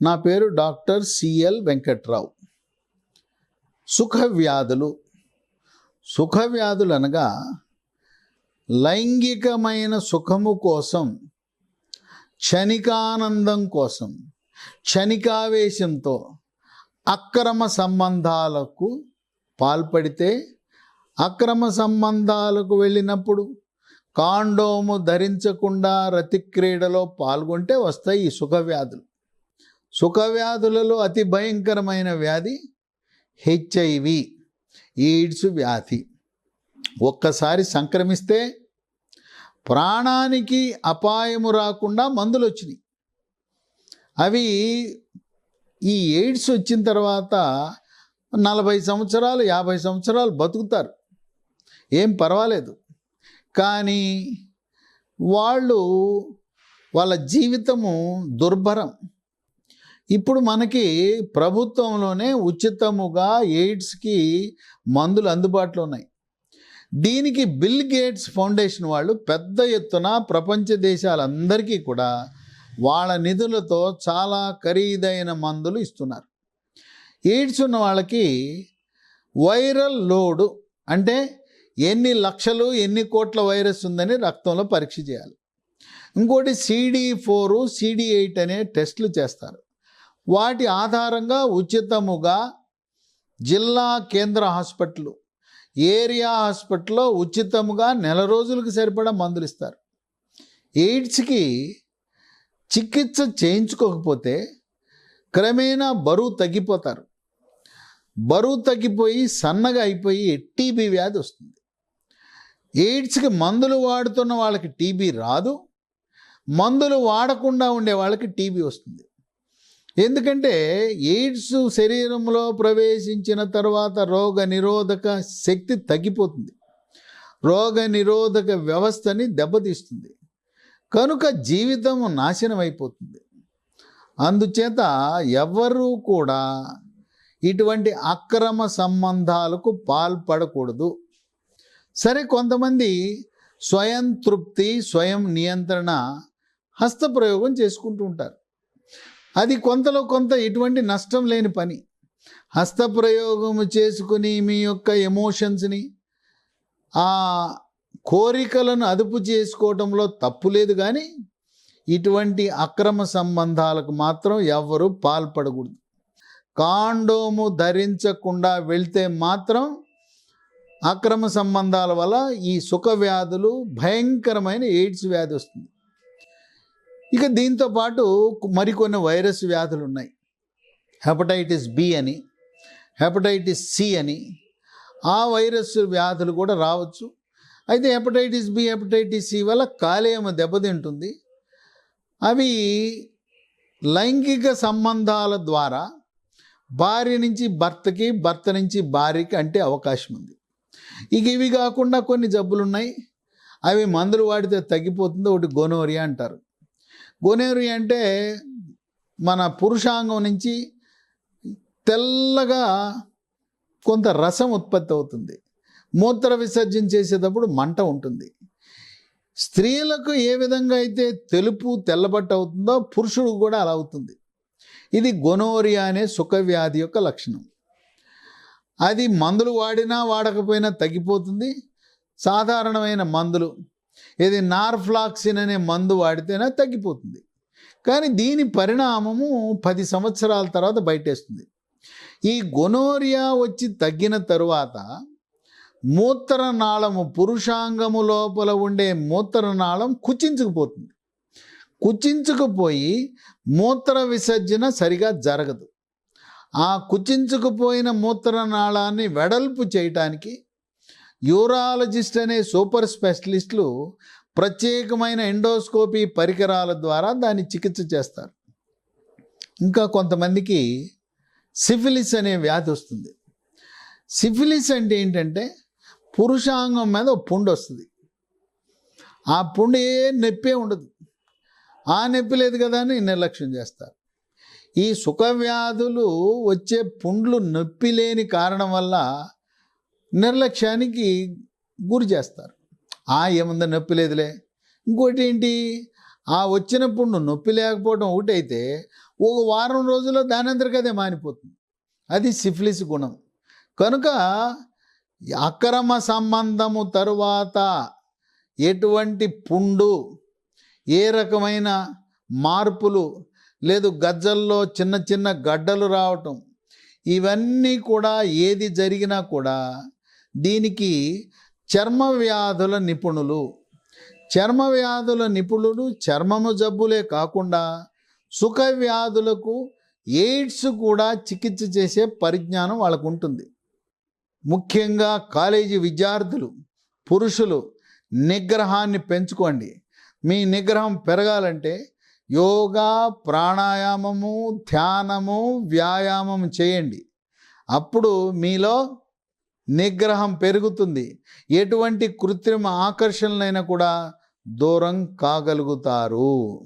నా పేరు doctor C L Venkatrao. సుఖ వ్యాధులు సుఖ వ్యాధులు అనగా లైంగికమైన సుఖము కోసం క్షణికానందం కోసం క్షణికావేశంతో అక్రమ సంబంధాలకు పాల్పడితే అక్రమ సంబంధాలకు వెళ్ళినప్పుడు కాండోము ధరించకుండా రతిక్రీడలో పాల్గొంటే వస్తాయి ఈ సుఖవ్యాధులు. సుఖవ్యాధులలో అతి భయంకరమైన వ్యాధి హెచ్ఐవి ఎయిడ్స్ వ్యాధి. ఒక్కసారి సంక్రమిస్తే ప్రాణానికి అపాయము రాకుండా మందులు వచ్చినాయి అవి ఈ ఎయిడ్స్ వచ్చిన తర్వాత నలభై సంవత్సరాలు యాభై సంవత్సరాలు బతుకుతారు. ఏం పర్వాలేదు. కానీ వాళ్ళు వాళ్ళ జీవితము దుర్భరం. ఇప్పుడు మనకి ప్రభుత్వంలోనే ఉచితముగా ఎయిడ్స్కి మందులు అందుబాటులో ఉన్నాయి. దీనికి బిల్ గేట్స్ ఫౌండేషన్ వాళ్ళు పెద్ద ఎత్తున ప్రపంచ దేశాలందరికీ కూడా వాళ్ళ నిధులతో చాలా ఖరీదైన మందులు ఇస్తున్నారు. ఎయిడ్స్ ఉన్న వాళ్ళకి వైరల్ లోడు అంటే ఎన్ని లక్షలు ఎన్ని కోట్ల వైరస్ ఉందని రక్తంలో పరీక్ష చేయాలి. ఇంకోటి సిడి ఫోరు సిడి ఎయిట్ అనే టెస్టులు చేస్తారు. వాటి ఆధారంగా ఉచితముగా జిల్లా కేంద్ర హాస్పిటల్ ఏరియా హాస్పిటల్లో ఉచితముగా నెల రోజులకు సరిపడా మందులు ఇస్తారు. ఎయిడ్స్కి చికిత్స చేయించుకోకపోతే క్రమేణా బరువు తగ్గిపోతారు. బరువు తగ్గిపోయి సన్నగా అయిపోయి టీబీ వ్యాధి వస్తుంది. ఎయిడ్స్కి మందులు వాడుతున్న వాళ్ళకి టీబీ రాదు. మందులు వాడకుండా ఉండే వాళ్ళకి టీబీ వస్తుంది. ఎందుకంటే ఎయిడ్స్ శరీరంలో ప్రవేశించిన తర్వాత రోగ నిరోధక శక్తి తగ్గిపోతుంది. రోగ నిరోధక వ్యవస్థని దెబ్బతీస్తుంది. కనుక జీవితం నాశనం అయిపోతుంది. అందుచేత ఎవరూ కూడా ఇటువంటి అక్రమ సంబంధాలకు పాల్పడకూడదు. సరే కొంతమంది స్వయం తృప్తి స్వయం నియంత్రణ హస్తప్రయోగం చేసుకుంటూ ఉంటారు. అది కొంతలో కొంత ఎటువంటి నష్టం లేని పని. హస్తప్రయోగము చేసుకుని మీ యొక్క ఎమోషన్స్ని ఆ కోరికలను అదుపు చేసుకోవటంలో తప్పు లేదు కానీ ఇటువంటి అక్రమ సంబంధాలకు మాత్రం ఎవ్వరూ పాల్పడకూడదు. కాండోము ధరించకుండా వెళ్తే మాత్రం అక్రమ సంబంధాల వల్ల ఈ సుఖ వ్యాధులు భయంకరమైన ఎయిడ్స్ వ్యాధి వస్తుంది. ఇక దీంతో పాటు మరికొన్ని వైరస్ వ్యాధులు ఉన్నాయి హెపటైటిస్ బి అని హెపటైటిస్ సి అని ఆ వైరస్ వ్యాధులు కూడా రావచ్చు. అయితే హెపటైటిస్ బి హెపటైటిస్ సి వల్ల కాలేయం దెబ్బతింటుంది. అవి లైంగిక సంబంధాల ద్వారా భార్య నుంచి భర్తకి భర్త నుంచి భార్యకి అంటే అవకాశం ఉంది. ఇక ఇవి కాకుండా కొన్ని జబ్బులు ఉన్నాయి అవి మందులు వాడితే తగ్గిపోతుంది ఒకటి గోనోరియా అంటారు. గోనేరు అంటే మన పురుషాంగం నుంచి తెల్లగా కొంత రసం ఉత్పత్తి అవుతుంది. మూత్ర విసర్జన చేసేటప్పుడు మంట ఉంటుంది. స్త్రీలకు ఏ విధంగా అయితే తెలుపు తెల్లబట్ట అవుతుందో పురుషుడు కూడా అలా అవుతుంది. ఇది గొనోరియా అనే సుఖవ్యాధి యొక్క లక్షణం. అది మందులు వాడినా వాడకపోయినా తగ్గిపోతుంది. సాధారణమైన మందులు ఇది నార్ఫ్లాక్సిన్ అనే మందు వాడితేనే తగ్గిపోతుంది. కానీ దీని పరిణామము పది సంవత్సరాల తర్వాత బయటేస్తుంది. ఈ గొనోరియా వచ్చి తగ్గిన తరువాత మూత్రనాళము పురుషాంగము లోపల ఉండే మూత్రనాళం కుచించుకుపోతుంది. కుచించుకుపోయి మూత్ర విసర్జన సరిగా జరగదు. ఆ కుచించుకుపోయిన మూత్రనాళాన్ని వెడల్పు చేయటానికి యూరాలజిస్ట్ అనే సూపర్ స్పెషలిస్టులు ప్రత్యేకమైన ఎండోస్కోపీ పరికరాల ద్వారా దాన్ని చికిత్స చేస్తారు. ఇంకా కొంతమందికి సిఫిలిస్ అనే వ్యాధి వస్తుంది. సిఫిలిస్ అంటే ఏంటంటే పురుషాంగం మీద ఒక పుండు వస్తుంది. ఆ పుండు ఏ నొప్పే ఉండదు. ఆ నొప్పి లేదు కదా అని నిర్లక్ష్యం చేస్తారు. ఈ సుఖవ్యాధులు వచ్చే పుండ్లు నొప్పి లేని కారణం వల్ల నిర్లక్ష్యానికి గురి చేస్తారు. ఆ ఏముందో? నొప్పి లేదులే. ఇంకోటి ఏంటి? ఆ వచ్చినప్పుడు నువ్వు నొప్పి లేకపోవడం ఒకటైతే ఒక వారం రోజుల్లో దానంతరికి అదే మానిపోతుంది. అది సిఫిలిస్ గుణం. కనుక అక్రమ సంబంధము తరువాత ఎటువంటి పుండు ఏ రకమైన మార్పులు లేదు గజ్జల్లో చిన్న చిన్న గడ్డలు రావటం ఇవన్నీ కూడా ఏది జరిగినా కూడా దీనికి చర్మ వ్యాధుల నిపుణులు. చర్మ వ్యాధుల నిపుణులు చర్మము జబ్బులే కాకుండా సుఖ వ్యాధులకు ఎయిడ్స్ కూడా చికిత్స చేసే పరిజ్ఞానం వాళ్ళకు ఉంటుంది ముఖ్యంగా కాలేజీ విద్యార్థులు పురుషులు నిగ్రహాన్ని పెంచుకోండి. మీ నిగ్రహం పెరగాలంటే యోగా ప్రాణాయామము ధ్యానము వ్యాయామం చేయండి. అప్పుడు మీలో నిగ్రహం పెరుగుతుంది. ఎటువంటి కృత్రిమ ఆకర్షణలైనా కూడా దూరం కాగలుగుతారు.